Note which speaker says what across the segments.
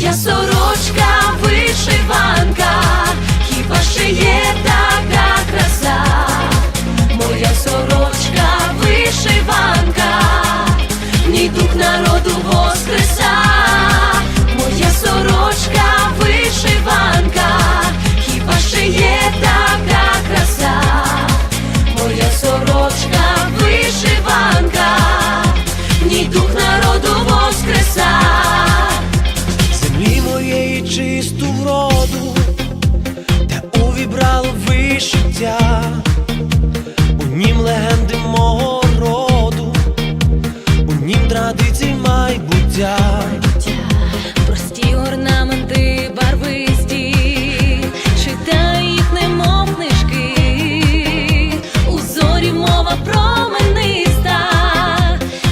Speaker 1: Моя сорочка вишиванка, хіба ще є така краса, моя сорочка вишиванка, в дух народу воскреса,
Speaker 2: вишиття, у нім легенди мого роду, у нім традицій майбуття.
Speaker 1: Прості орнаменти барвисті, читай їх, немов книжки, у зорі мова промениста,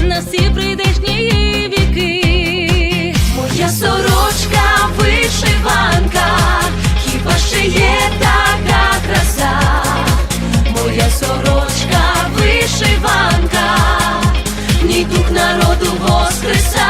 Speaker 1: на всі прийдешні віки. Моя сорочка вишиванка, хіба ще є така народу